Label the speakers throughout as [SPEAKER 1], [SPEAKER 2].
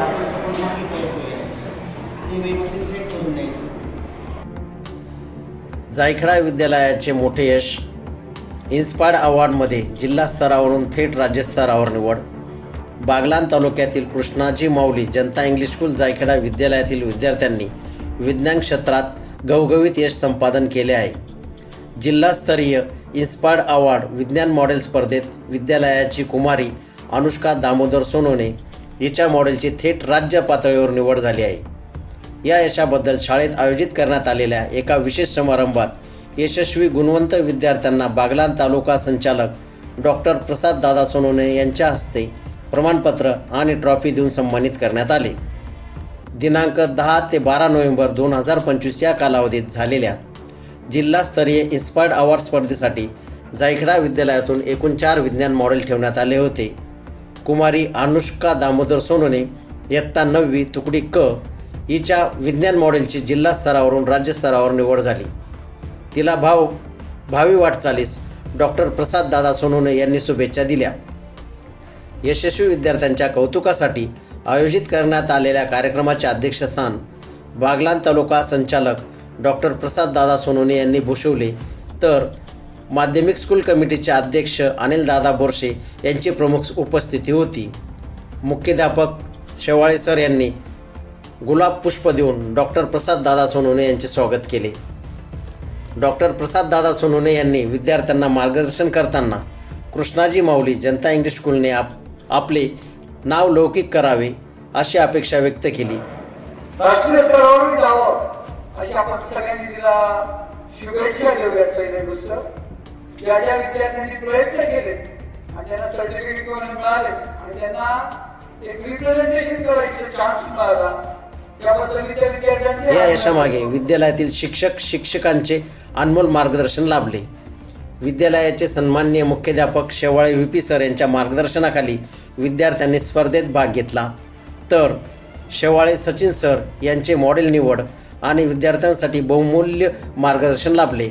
[SPEAKER 1] आपण सपोज मागे करतोय ते व्यवस्थित सेट करून द्यायचं.
[SPEAKER 2] जायखडा विद्यालयाचे मोठे यश. इन्स्पायर्ड अवॉर्डमध्ये जिल्हा स्तरावरून थेट राज्यस्तरावर निवड. बागलान तालुक्यातील कृष्णाजी माऊली जनता इंग्लिश स्कूल जायखेडा विद्यालयातील विद्यार्थ्यांनी विज्ञान क्षेत्रात घवघवीत यश संपादन केले आहे. जिल्हास्तरीय इन्स्पायर्ड अवॉर्ड विज्ञान मॉडेल स्पर्धेत विद्यालयाची कुमारी अनुष्का दामोदर सोनोने हिच्या मॉडेलची थेट राज्य पातळीवर निवड झाली आहे. या यशाबद्दल शाळेत आयोजित करण्यात आलेल्या एका विशेष समारंभात यशस्वी गुणवंत विद्यार्थ्यांना बागलान तालुका संचालक डॉक्टर प्रसाद दादा सोनोने यांच्या हस्ते प्रमाणपत्र आणि ट्रॉफी देऊन सन्मानित करण्यात आले. दिनांक दहा ते बारा नोव्हेंबर दोन हजार पंचवीस या कालावधीत झालेल्या जिल्हास्तरीय इन्स्पायर्ड अवॉर्ड स्पर्धेसाठी जायखडा विद्यालयातून एकूण चार विज्ञान मॉडेल ठेवण्यात आले होते. कुमारी अनुष्का दामोदर सोनोने इयत्ता नववी तुकडी क हिच्या विज्ञान मॉडेलची जिल्हा स्तरावरून राज्यस्तरावर निवड झाली. तिला भाव भावी वाटचालीस डॉक्टर प्रसाद दादा सोनोने यांनी शुभेच्छा दिल्या. यशस्वी विद्यार्थ्यांच्या कौतुकासाठी आयोजित करण्यात आलेल्या कार्यक्रमाचे अध्यक्षस्थान बागलान तालुका संचालक डॉक्टर प्रसाद दादा सोनोने यांनी भूषवले. तर माध्यमिक स्कूल कमिटीचे अध्यक्ष अनिल दादा बोरशे यांची प्रमुख उपस्थिती होती. मुख्याध्यापक शेवाळे सर यांनी गुलाब पुष्प देऊन डॉक्टर प्रसाद दादा सोनवणे यांचे स्वागत केले. डॉक्टर प्रसाद दादा सोनवणे यांनी विद्यार्थ्यांना मार्गदर्शन करताना कृष्णाजी माऊली जनता इंग्लिश स्कूलने आप आपले नाव लौकिक करावे अशी अपेक्षा व्यक्त केली.
[SPEAKER 3] अशी आपण सगळ्यांनी तिला शुभेच्छा देऊयात पहिल्या गोष्ट. या ज्या विद्यार्थ्यांनी प्रयत्न केले आणि त्यांना सर्टिफिकेट मिळाले आणि त्यांना एक रिप्रेझेंटेशन करायचं चान्स मिळाला
[SPEAKER 2] या यशामागे विद्यालयातील शिक्षक शिक्षकांचे अनमोल मार्गदर्शन लाभले. विद्यालयाचे सन्माननीय मुख्याध्यापक शेवाळे व्ही. पी. सर यांच्या मार्गदर्शनाखाली विद्यार्थ्यांनी स्पर्धेत भाग घेतला. तर शेवाळे सचिन सर यांचे मॉडेल निवड आणि विद्यार्थ्यांसाठी बहुमूल्य मार्गदर्शन लाभले.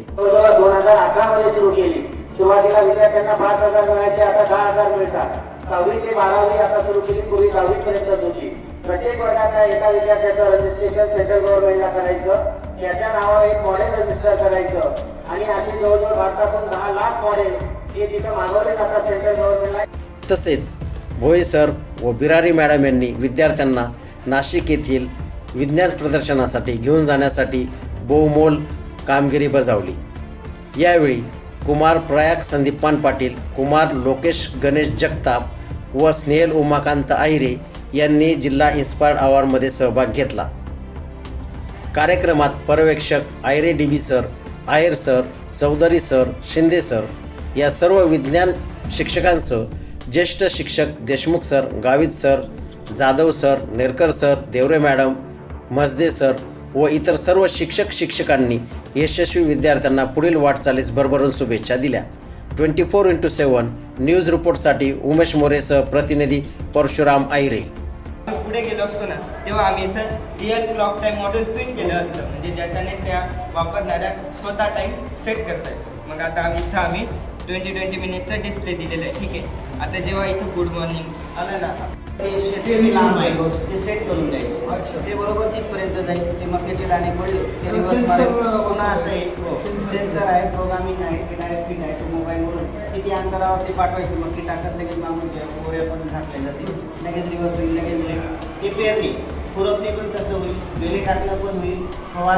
[SPEAKER 4] सुरुवातीला विद्यार्थ्यांना पाच हजार मिळायचे आता दहा हजार मिळतात. सहावी ते बारावी आता सुरू केली पूर्वी दहावी पर्यंतच होती. प्रत्येक वर्गाचा एका विद्यार्थ्याचं रजिस्ट्रेशन सेंट्रल गव्हर्नमेंटला करायचं. त्याच्या नावावर एक मॉडेल रजिस्टर करायचं. आणि अशी जवळजवळ भारतातून दहा लाख मॉडेल हे तिथं मागवले जातात सेंट्रल गव्हर्नमेंटला
[SPEAKER 2] तसेच भोये सर व बिरारी मॅडम यांनी विद्यार्थ्यांना नाशिक येथील विज्ञान प्रदर्शनासाठी घेऊन जाण्यासाठी बहुमोल कामगिरी बजावली. यावेळी कुमार प्रयाग संदीपान पाटील कुमार लोकेश गणेश जगताप व स्नेहल उमाकांत आहिरे यांनी जिल्हा इन्स्पायर्ड अवॉर्डमध्ये सहभाग घेतला. कार्यक्रमात पर्यवेक्षक Aayre D B sir Ayar sir Chaudhari sir Shinde sir या सर्व विज्ञान शिक्षकांसह ज्येष्ठ शिक्षक Deshmukh sir Gavit sir Jadhav sir Nerkar sir Deore madam Majde sir व इतर सर्व शिक्षक शिक्षकांनी यशस्वी विद्यार्थ्यांना पुढील वाटचालीस भरभरून शुभेच्छा दिल्या. Twenty four into seven news रिपोर्टसाठी Umesh मोरेसह प्रतिनिधी परशुराम आहिरे
[SPEAKER 5] पुढे गेलो असतो ना तेव्हा आम्ही इथं real clock time model fit केलं असतं. म्हणजे ज्याच्याने त्या वापरणाऱ्या स्वतः टाईम सेट करता येतो मग आता आम्ही इथं आम्ही ट्वेंटी ट्वेंटी मिनिटचा डिस्प्ले दिलेला आहे. ठीक आहे. आता जेव्हा इथं गुड मॉर्निंग आलं ना
[SPEAKER 1] ते शेती लांब आहे. ते सेट करून द्यायचं. ते बरोबर तिथपर्यंत जाईल. ते मक्याचे दाणे पडले. ते पुन्हा असं आहे
[SPEAKER 3] Sensor.
[SPEAKER 1] सेन्सर आहे. प्रोग्रामिंग आहे. ते डायरेक्ट फिट आहे. तो मोबाईलवरून किती अंतरावरती पाठवायचं? मग ते टाकत लगेच मागून घ्या गोऱ्या पण झाकल्या जातील. लगेच रिवर्स होईल लगेच ते पेरणी खुरपणी पण तसं होईल. वेली टाकणं पण होईल. फवार